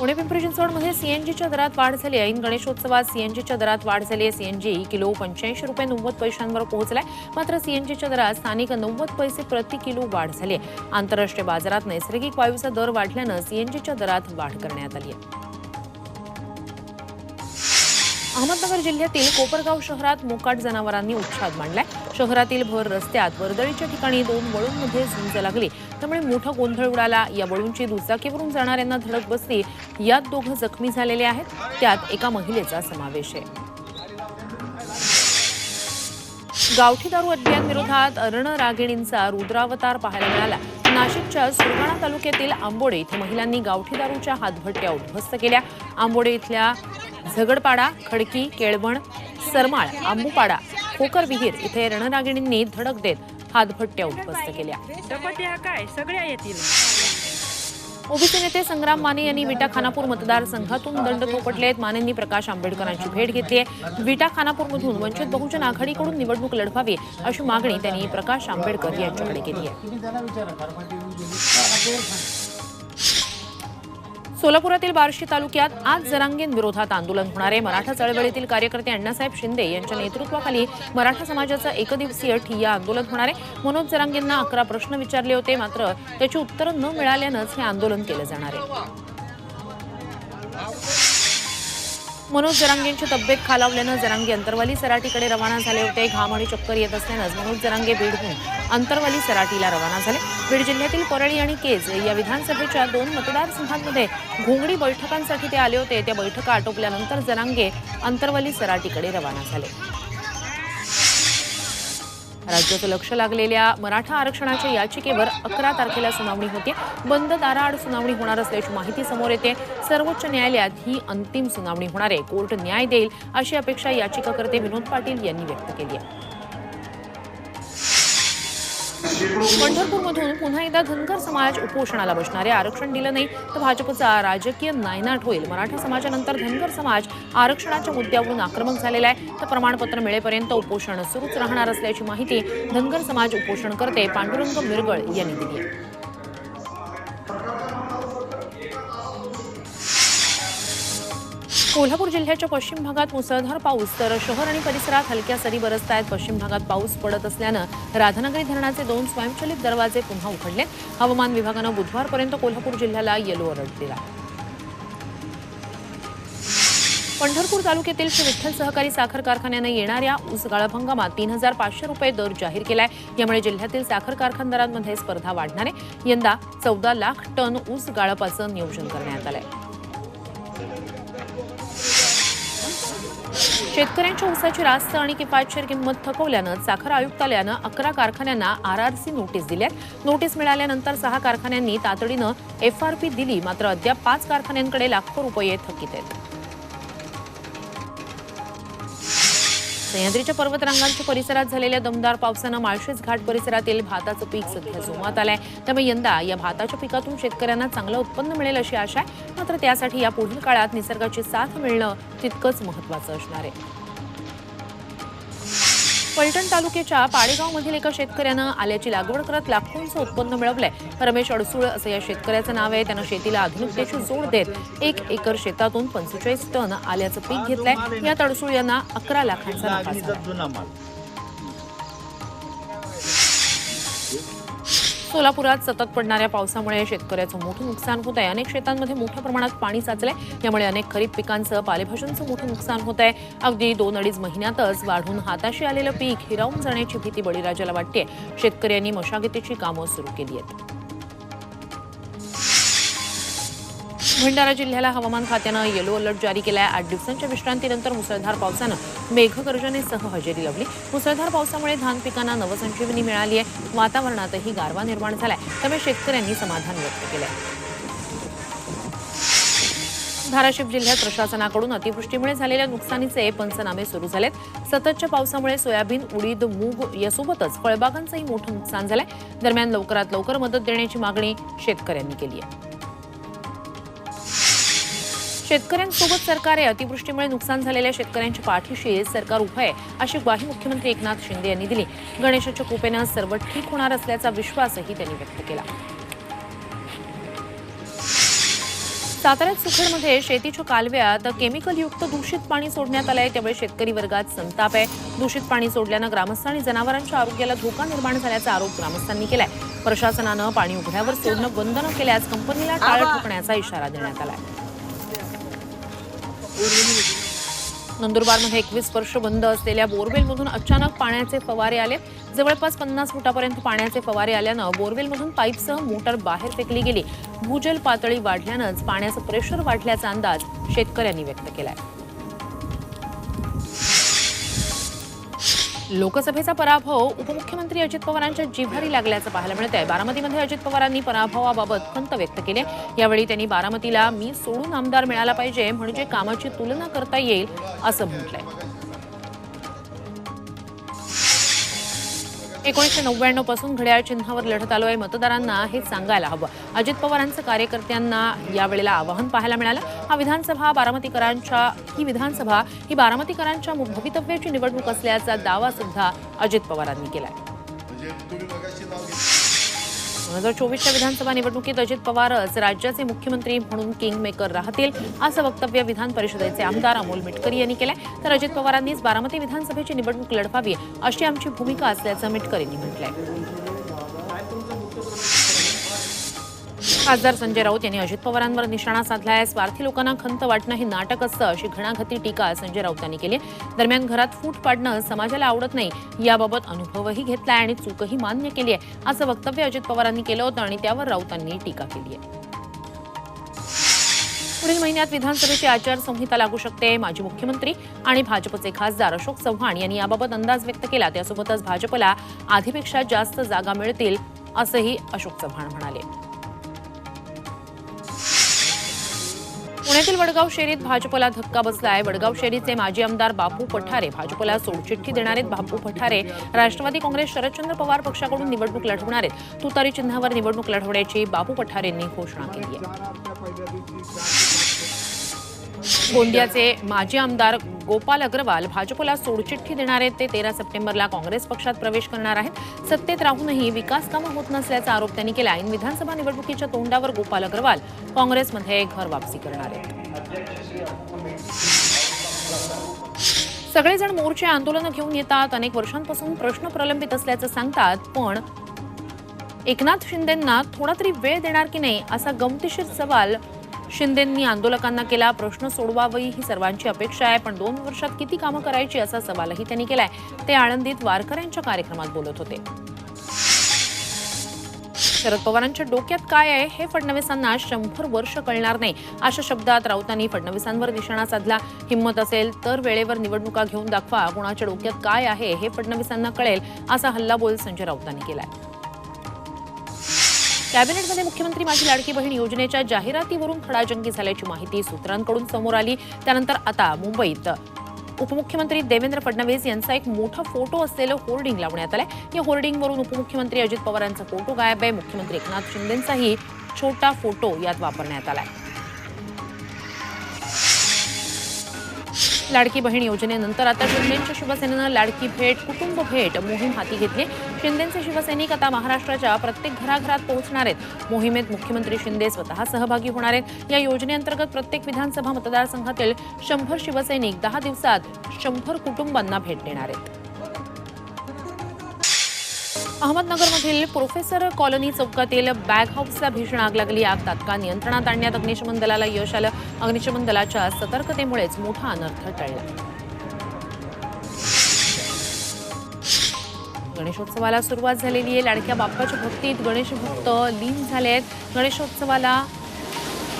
पुणे पिंपरी चिंचवडमध्ये सीएनजीच्या दरात वाढ झाली ऐन गणेशोत्सवात सीएनजीच्या दरात वाढ झाली आहे. सीएनजी किलो पंच्याऐंशी रुपये नव्वद पैशांवर पोहोचलाय. मात्र सीएनजीच्या दरात स्थानिक नव्वद पैसे प्रति किलो वाढ झाली आहे. आंतरराष्ट्रीय बाजारात नैसर्गिक वायूचा दर वाढल्यानं सीएनजीच्या दरात वाढ करण्यात आली आहे. अहमदनगर जिल्ह्यातील कोपरगाव शहरात मोकाट जनावरांनी उच्छाद मांडलाय. शहरातील भर रस्त्यात वर्दळीच्या ठिकाणी दोन वळूंमध्ये झुंज लागली. त्यामुळे मोठा गोंधळ उडाला. या वळूंची दुचाकीवरून जाणाऱ्यांना धडक बसली. यात दोघं जखमी झालेले आहेत. त्यात एका महिलेचा समावेश आहे. गावठी दारू अड्ड्यांविरोधात अरणरागिणींचा रुद्रावतार पाहायला मिळाला. नाशिकच्या सुरगाणा तालुक्यातील आंबोडे इथं महिलांनी गावठी दारूच्या हातभट्ट्या उद्ध्वस्त केल्या. आंबोडे इथल्या झगडपाडा खडकी केळवण सरमाळ आंबूपाडा खोकर विहीर इथे रणरागिणींनी धडक देत हातभट्ट्या उद्ध्वस्त केल्या. काय? सगळ्या येतील. ओबीसी नेते संग्राम माने यांनी विटा खानापूर मतदारसंघातून दंड थोपटलेत मानेंनी प्रकाश आंबेडकरांची भेट घेतली आहे. विटा खानापूरमधून वंचित बहुजन आघाडीकडून निवडणूक लढवावी अशी मागणी त्यांनी प्रकाश आंबेडकर यांच्याकडे केली आहे. सोलापुरातील बार्शी तालुक्यात आज जरांगेन विरोधात आंदोलन होणार आहे. मराठा चळवळीतील कार्यकर्ते अण्णासाहेब शिंदे यांच्या नेतृत्वाखाली मराठा समाजाचं एकदिवसीय ठिय्या आंदोलन होणार आहे. मनोज जरांगींना अकरा प्रश्न विचारले होते मात्र त्याची उत्तरं न मिळाल्यानंच हे आंदोलन केलं जाणार आहे. मनोज जरांगेंची तब्येत खालावल्यानं जरांगे अंतरवाली सराटीकडे रवाना झाले होते. घाम आणि चक्कर येत असल्यानंच मनोज जरांगे बीडहून अंतरवाली सराटीला रवाना झाले. बीड जिल्ह्यातील परळी आणि केज या विधानसभेच्या दोन मतदारसंघांमध्ये घोंगडी बैठकांसाठी ते आले होते. त्या बैठका आटोपल्यानंतर जरांगे अंतरवाली सराटीकडे रवाना झाले. राज्याचं लक्ष लागलेल्या मराठा आरक्षणाच्या याचिकेवर अकरा तारखेला सुनावणी होते. बंद दाराआड सुनावणी होणार असल्याची माहिती समोर येते. सर्वोच्च न्यायालयात ही अंतिम सुनावणी होणार आहे. कोर्ट न्याय देईल अशी अपेक्षा याचिकाकर्ते विनोद पाटील यांनी व्यक्त केली आहे. पंढरपूरमधून पुन्हा एकदा धनगर समाज उपोषणाला बसणारे आरक्षण दिलं नाही तर भाजपचा राजकीय नायनाट होईल. मराठा समाजानंतर धनगर समाज आरक्षणाच्या मुद्द्यावरून आक्रमक झालेला आहे. तर प्रमाणपत्र मिळेपर्यंत उपोषण सुरूच राहणार असल्याची माहिती धनगर समाज उपोषणकर्ते पांडुरंग मिरगळ यांनी दिली आहे. कोल्हापूर जिल्ह्याच्या पश्चिम भागात मुसळधार पाऊस तर शहर आणि परिसरात हलक्या सरी बरसत आहेत पश्चिम भागात पाऊस पडत असल्यानं राधानगरी धरणाचे दोन स्वयंचलित दरवाजे पुन्हा उघडले. हवामान विभागानं बुधवारपर्यंत कोल्हापूर जिल्ह्याला येलो अलर्ट दिला. पंढरपूर तालुक्यातील श्री विठ्ठल सहकारी साखर कारखान्यानं येणाऱ्या ऊस गाळप हंगामात तीन हजार पाचशे रुपये दर जाहीर केलाय. यामुळे जिल्ह्यातील साखर कारखानदारांमध्ये स्पर्धा वाढणार. आहे यंदा चौदा लाख टन ऊस गाळपाचं नियोजन करण्यात आलंय. शेतकऱ्यांच्या ऊसाची रास्त आणि किफायतशीर किंमत थकवल्यानं साखर आयुक्तालयानं अकरा कारखान्यांना आर आर सी नोटीस दिल्या नोटीस मिळाल्यानंतर सहा कारखान्यांनी तातडीनं एफआरपी दिली मात्र अद्याप पाच कारखान्यांकडे लाखो रुपये थकीत आहेत. सह्याद्रीच्या पर्वतरांगांच्या परिसरात झालेल्या दमदार पावसानं माळशेज घाट परिसरातील भाताचं पीक सध्या जोमात आलंय. त्यामुळे यंदा या भाताच्या पिकातून शेतकऱ्यांना चांगलं उत्पन्न मिळेल अशी आशा आहे. मात्र त्यासाठी या पुढील काळात निसर्गाची साथ मिळणं तितकंच महत्त्वाचं असणार आहे. फलटण तालुक्याच्या पाडेगावमधील एका शेतकऱ्यानं आल्याची लागवड करत लाखोंचं उत्पन्न मिळवलंय. रमेश अडसूळ असं या शेतकऱ्याचं नाव आहे. त्यानं शेतीला आधुनिकतेची जोड देत एक एकर शेतातून पंचेचाळीस टन आल्याचं पीक घेतलंय. यात अडसूळ यांना अकरा लाखांचा नफा सोलापुरात सतत पडणाऱ्या पावसामुळे शेतकऱ्याचं मोठं नुकसान होत आहे. अनेक शेतांमध्ये मोठ्या प्रमाणात पाणी साचलंय. यामुळे अनेक खरीप पिकांचं पालेभाज्यांचं मोठं नुकसान होत आहे. अगदी दोन अडीच महिन्यातच वाढून हाताशी आलेलं पीक हिरावून जाण्याची भीती बळीराजाला वाटते शेतकऱ्यांनी मशागतीची कामं सुरू केली आहेत. भंडारा जिल्ह्याला हवामान खात्यानं येलो अलर्ट जारी केलाय. आठ दिवसांच्या विश्रांतीनंतर मुसळधार पावसानं मेघगर्जनेसह हजेरी लावली. मुसळधार पावसामुळे धान पिकांना नवसंजीवनी मिळाली आहे. वातावरणातही गारवा निर्माण झालाय. त्यामुळे शेतकऱ्यांनी समाधान व्यक्त केलंय. धाराशिव जिल्ह्यात प्रशासनाकडून अतिवृष्टीमुळे झालेल्या नुकसानीचे पंचनामे सुरू झालेत. सततच्या पावसामुळे सोयाबीन उडीद मूग यासोबतच फळबागांचंही मोठं नुकसान झालंय. दरम्यान लवकरात लवकर मदत देण्याची मागणी शेतकऱ्यांनी केली आहे. शेतकऱ्यांसोबत सरकार आहे अतिवृष्टीमुळे नुकसान झालेल्या शेतकऱ्यांच्या पाठीशी सरकार उभं आहे अशी ग्वाही मुख्यमंत्री एकनाथ शिंदे यांनी दिली. गणेशाच्या कृपेनं सर्व ठीक होणार असल्याचा विश्वासही त्यांनी व्यक्त केला. साताऱ्यात सुखेडमध्ये शेतीच्या कालव्यात केमिकलयुक्त दूषित पाणी सोडण्यात आलंय त्यामुळे शेतकरी वर्गात संताप आहे. दूषित पाणी सोडल्यानं ग्रामस्थ आणि जनावरांच्या आरोग्याला धोका निर्माण झाल्याचा आरोप ग्रामस्थांनी केलाय. प्रशासनानं पाणी उघड्यावर सोडणं बंद न केल्यास कंपनीला टाळं ठोकण्याचा इशारा देण्यात आलाय. नंदुरबारमध्ये एकवीस वर्ष बंद असलेल्या बोरवेलमधून अचानक पाण्याचे फवारे आले. जवळपास पन्नास फुटापर्यंत पाण्याचे फवारे आल्यानं बोरवेलमधून पाईपसह मोटर बाहेर फेकली गेली. भूजल पातळी वाढल्यानंच पाण्याचं प्रेशर वाढल्याचा अंदाज शेतकऱ्यांनी व्यक्त केला आहे लोकसभेचा पराभव उपमुख्यमंत्री अजित पवारांच्या जिव्हारी लागल्याचं पाहायला मिळत आहे बारामतीमध्ये अजित पवारांनी पराभवाबाबत खंत व्यक्त केली. यावेळी त्यांनी बारामतीला मी सोडून आमदार मिळाला पाहिजे म्हणजे कामाची तुलना करता येईल असं म्हटलंय. एकोणीसशे नव्याण्णवपासून घड्याळ चिन्हावर लढत आलोय. मतदारांना हे सांगायला हवं. अजित पवारांचं कार्यकर्त्यांना यावेळेला आवाहन पाहायला मिळालं. हा विधानसभा बारामतीकरांच्या ही विधानसभा ही बारामतीकरांच्या भवितव्याची निवडणूक असल्याचा दावा सुद्धा अजित पवारांनी केलाय. दोन हजार चोवीसच्या विधानसभा निवडणुकीत अजित पवारच राज्याचे मुख्यमंत्री म्हणून किंग मेकर राहतील असं वक्तव्य विधान परिषदेचे आमदार अमोल मिटकरी यांनी केलंय. तर अजित पवारांनीच बारामती विधानसभेची निवडणूक लढवावी अशी आमची भूमिका असल्याचं मिटकरींनी म्हटलंय. खासदार संजय राऊत यांनी अजित पवारांवर निशाणा साधला आहे. स्वार्थी लोकांना खंत वाटणं हे नाटक असतं अशी घणाघाती टीका संजय राऊतांनी केली दरम्यान घरात फूट पाडणं समाजाला आवडत नाही याबाबत अनुभवही घेतलाय आणि चूकही मान्य केली आहे असं वक्तव्य अजित पवारांनी केलं होतं आणि त्यावर राऊतांनी टीका केली आहे. पुढील महिन्यात विधानसभेची आचारसंहिता लागू शकते माजी मुख्यमंत्री आणि भाजपचे खासदार अशोक चव्हाण यांनी याबाबत अंदाज व्यक्त केला. त्यासोबतच भाजपला आधीपेक्षा जास्त जागा मिळतील असंही अशोक चव्हाण म्हणाले. पुण्यातील वडगाव शेरीत भाजपला धक्का बसलाय. वडगाव शेरीचे माजी आमदार बापू पठारे भाजपला सोडचिठ्ठी देणार आहेत. बापू पठारे राष्ट्रवादी काँग्रेस शरदचंद्र पवार पक्षाकडून निवडणूक लढवणार आहेत. तुतारी चिन्हावर निवडणूक लढवण्याची बापू पठारेंनी घोषणा केली आहे. गोंदियाचे माजी आमदार गोपाल अग्रवाल भाजपला सोडचिठ्ठी देणार आहेत. ते तेरा सप्टेंबरला काँग्रेस पक्षात प्रवेश करणार आहेत. सत्तेत राहूनही विकास कामं होत नसल्याचा आरोप त्यांनी केला ऐन विधानसभा निवडणुकीच्या तोंडावर गोपाल अग्रवाल काँग्रेसमध्ये घर वापसी करणार आहेत. सगळेजण मोर्चे आंदोलनं घेऊन येतात. अनेक वर्षांपासून प्रश्न प्रलंबित असल्याचं सांगतात. पण एकनाथ शिंदेंना थोडा तरी वेळ देणार की नाही असा गमतीशीर सवाल शिंदेंनी आंदोलकांना केला प्रश्न सोडवावी ही सर्वांची अपेक्षा आहे पण दोन वर्षात किती कामं करायची असा सवालही त्यांनी केलाय. ते आळंदीत वारकऱ्यांच्या कार्यक्रमात बोलत होते. शरद पवारांच्या डोक्यात काय आहे हे फडणवीसांना शंभर वर्ष कळणार नाही. अशा शब्दात राऊतांनी फडणवीसांवर निशाणा साधला. हिंमत असेल तर वेळेवर निवडणुका घेऊन दाखवा. कुणाच्या डोक्यात काय आहे हे फडणवीसांना कळेल असा हल्लाबोल संजय राऊतांनी केलाय. कॅबिनेटमध्ये मुख्यमंत्री माझी लाडकी बहीण योजनेच्या जाहिरातीवरून खडाजंगी झाल्याची माहिती सूत्रांकडून समोर आली. त्यानंतर आता मुंबईत उपमुख्यमंत्री देवेंद्र फडणवीस यांचा एक मोठा फोटो असलेलं होर्डिंग लावण्यात आलंय. या होर्डिंगवरून उपमुख्यमंत्री अजित पवारांचा फोटो गायब आहे. मुख्यमंत्री एकनाथ शिंदेंचाही छोटा फोटो यात वापरण्यात आलाय. लाडकी बहीण योजनेनंतर आता शिंदेच्या शिवसेनेनं लाडकी भेट कुटुंब भेट मोहीम हाती घेतली. शिंदेचे शिवसैनिक आता महाराष्ट्राच्या प्रत्येक घराघरात पोहोचणार आहेत. मोहिमेत मुख्यमंत्री शिंदे स्वतः सहभागी होणार आहेत. या योजनेअंतर्गत प्रत्येक विधानसभा मतदारसंघातील शंभर शिवसैनिक दहा दिवसात शंभर कुटुंबांना भेट देणार आहेत. अहमदनगरमधील प्रोफेसर कॉलनी चौकातील बॅग हाऊसला भीषण आग लागली. आग तात्काळ नियंत्रणात आणण्यात अग्निशमन दलाला यश आलं. अग्निशमन दलाच्या सतर्कतेमुळेच मोठा अनर्थ टळला. गणेशोत्सवाला सुरुवात झालेली आहे. लाडक्या बाप्पाच्या भक्तीत गणेश भक्त लीन झाले आहेत. गणेशोत्सवाला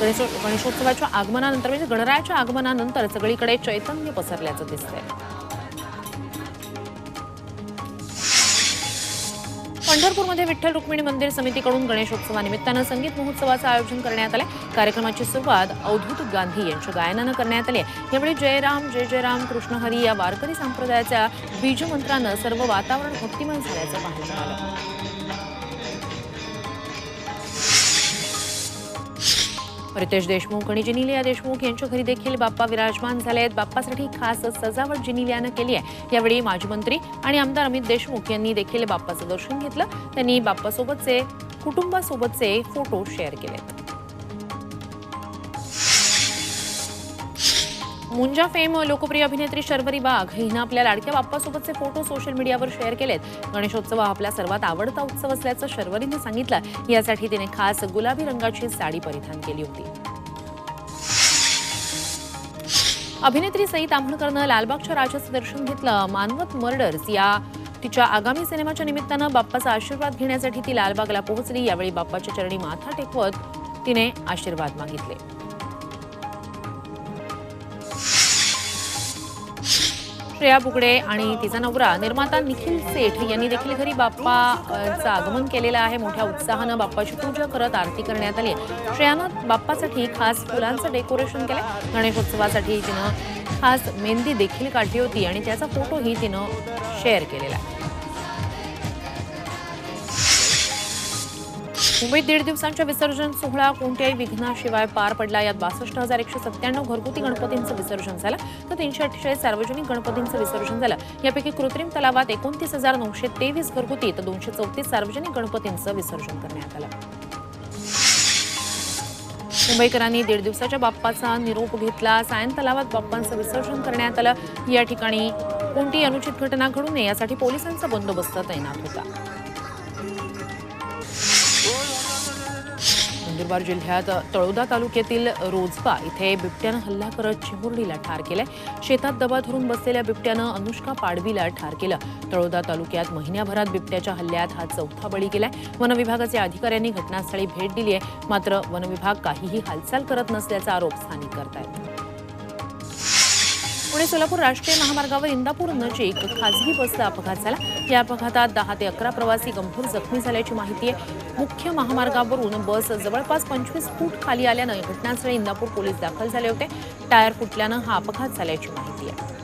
गणेशो गणेशोत्सवाच्या आगमनानंतर म्हणजे गणरायाच्या आगमनानंतर सगळीकडे चैतन्य पसरल्याचं दिसतंय. पंढरपूरमध्ये विठ्ठल रुक्मिणी मंदिर समितीकडून गणेशोत्सवानिमित्तानं संगीत महोत्सवाचं आयोजन करण्यात आलं कार्यक्रमाची सुरुवात अवधूत गांधी यांच्या गायनानं करण्यात आली यावेळी जयराम जय जयराम कृष्ण हरी या वारकरी संप्रदायाच्या बीजमंत्रानं सर्व वातावरण भक्तिमय झाल्याचं पाहण्यात आलं रितेश देशमुख आणि जिनिलिया देशमुख यांच्या घरी देखील बाप्पा विराजमान झाले आहेत बाप्पासाठी खास सजावट जिनिलियानं केली आहे. यावेळी माजी मंत्री आणि आमदार अमित देशमुख यांनी देखील बाप्पाचं दर्शन घेतलं. त्यांनी बाप्पासोबतचे कुटुंबासोबतचे फोटो शेअर केले मुंजा फेम लोकप्रिय अभिनेत्री शर्वरी वाघ हिनं आपल्या लाडक्या बाप्पासोबतचे फोटो सोशल मीडियावर शेअर केलेत. गणेशोत्सव हा आपला सर्वात आवडता उत्सव असल्याचं शर्वरीने सांगितलं. यासाठी तिने खास गुलाबी रंगाची साडी परिधान केली होती. अभिनेत्री सई ताम्हणकरनं लालबागच्या राजाचं दर्शन घेतलं मानवत मर्डर्स. या तिच्या आगामी सिनेमाच्या निमित्तानं बाप्पाचा आशीर्वाद घेण्यासाठी ती लालबागला पोहोचली. यावेळी बाप्पाच्या चरणी माथा टेकवत तिने आशीर्वाद मागितले. श्रेया बुगडे आणि तिचा नवरा निर्माता निखिल सेठ यांनी देखील घरी बाप्पाचं आगमन केलेलं आहे. मोठ्या उत्साहानं बाप्पाची पूजा करत आरती करण्यात आली श्रेयानं बाप्पासाठी खास फुलांचं डेकोरेशन केलं गणेशोत्सवासाठी तिनं खास मेहंदी देखील काढली होती आणि त्याचा फोटोही तिनं शेअर केलेला आहे. मुंबईत दीड दिवसांच्या विसर्जन सोहळा कोणत्याही विघ्नाशिवाय पार पडला. यात बासष्ट हजार एकशे सत्त्याण्णव घरगुती गणपतींचं विसर्जन झालं. तर तीनशे अठ्ठेचाळीस सार्वजनिक गणपतींचं विसर्जन झालं. यापैकी कृत्रिम तलावात एकोणतीस हजार नऊशे तेवीस घरगुती तर दोनशे चौतीस सार्वजनिक गणपतींचं विसर्जन करण्यात आलं. मुंबईकरांनी दीड दिवसाच्या बाप्पाचा निरोप घेतला. सायन तलावात बाप्पांचं विसर्जन करण्यात आलं. या ठिकाणी कोणतीही अनुचित घटना घडू नये यासाठी पोलिसांचा बंदोबस्त तैनात होता. नंदुरबार जिल्ह्यात तळोदा तालुक्यातील रोजबा इथे बिबट्यानं हल्ला करत चिमुरडीला ठार केलंय. शेतात दबा धरून बसलेल्या बिबट्यानं अनुष्का पाडवीला ठार केलं. तळोदा तालुक्यात महिन्याभरात बिबट्याच्या हल्ल्यात हा चौथा बळी गेलाय. वनविभागाचे अधिकाऱ्यांनी घटनास्थळी भेट दिली आहे मात्र वनविभाग काहीही हालचाल करत नसल्याचा आरोप स्थानिक करतायत. पुणे सोलापूर राष्ट्रीय महामार्गावर इंदापूर नजीक खासगी बसचा अपघात झाला. या अपघातात दहा ते अकरा प्रवासी गंभीर जखमी झाल्याची माहिती आहे. मुख्य महामार्गावरून बस जवळपास पंचवीस फूट खाली आल्यानं घटनास्थळी इंदापूर पोलीस दाखल झाले होते. टायर फुटल्यानं हा अपघात झाल्याची माहिती आहे.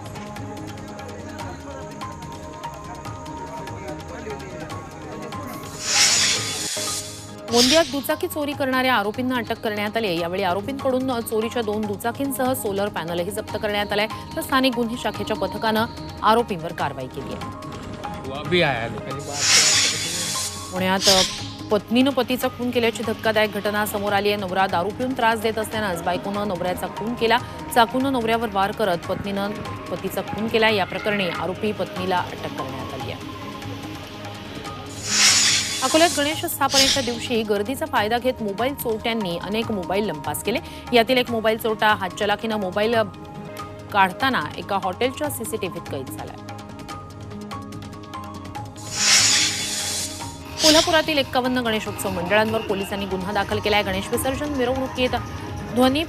गोंदियात दुचाकी चोरी करणाऱ्या आरोपींना अटक करण्यात आली आहे. यावेळी आरोपींकडून चोरीच्या दोन दुचाकींसह सोलर पॅनलही जप्त करण्यात आलंय तर स्थानिक गुन्हे शाखेच्या पथकानं आरोपींवर कारवाई केली आहे. पुण्यात पत्नीनं पतीचा खून केल्याची धक्कादायक घटना समोर आली आहे. नवरा दारू पिऊन त्रास देत असतानाच बायकोनं नवऱ्याचा खून केला. चाकूनं नवऱ्यावर वार करत पत्नीनं पतीचा खून केला. या प्रकरणी आरोपी पत्नीला अटक अकोल्यात गणेश स्थापनेच्या दिवशी गर्दीचा फायदा घेत मोबाईल चोरट्यांनी अनेक मोबाईल लंपास केले. यातील एक मोबाईल चोरटा हातचलाखीनं मोबाईल काढताना एका हॉटेलच्या सीसीटीव्हीत कैद झालाय कोल्हापुरातील एक्कावन्न गणेशोत्सव मंडळांवर पोलिसांनी गुन्हा दाखल केलाय. गणेश विसर्जन मिरवणुकीत ध्वनी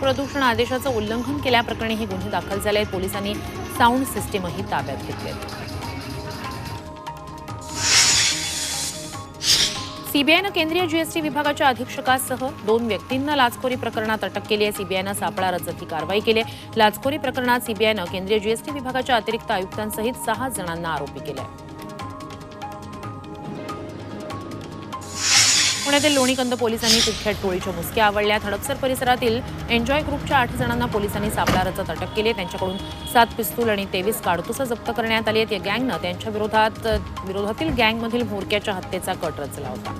प्रदूषण आदेशाचं उल्लंघन केल्याप्रकरणी हे गुन्हे दाखल झाले आहेत पोलिसांनी साऊंड सिस्टीमही ताब्यात घेतली सीबीआयनं केंद्रीय जीएसटी विभागाच्या अधीक्षकासह दोन व्यक्तींना लाचखोरी प्रकरणात अटक केली आहे. सीबीआयनं सापळा रचत ही कारवाई केली आहे. लाचखोरी प्रकरणात सीबीआयनं केंद्रीय जीएसटी विभागाच्या अतिरिक्त आयुक्तांसहित सहा जणांना आरोपी केला आहे पुण्यातील लोणीकंद पोलिसांनी कुख्यात टोळीच्या मुसक्या आवडल्या. हडपसर परिसरातील एन्जॉय ग्रुपच्या आठ जणांना पोलिसांनी सापळा रचत अटक केली. त्यांच्याकडून सात पिस्तूल आणि तेवीस काडतुसं जप्त करण्यात आली. आहेत या गँगनं त्यांच्या विरोधात विरोधातील गँगमधील म्होरक्याच्या हत्येचा कट रचला होता.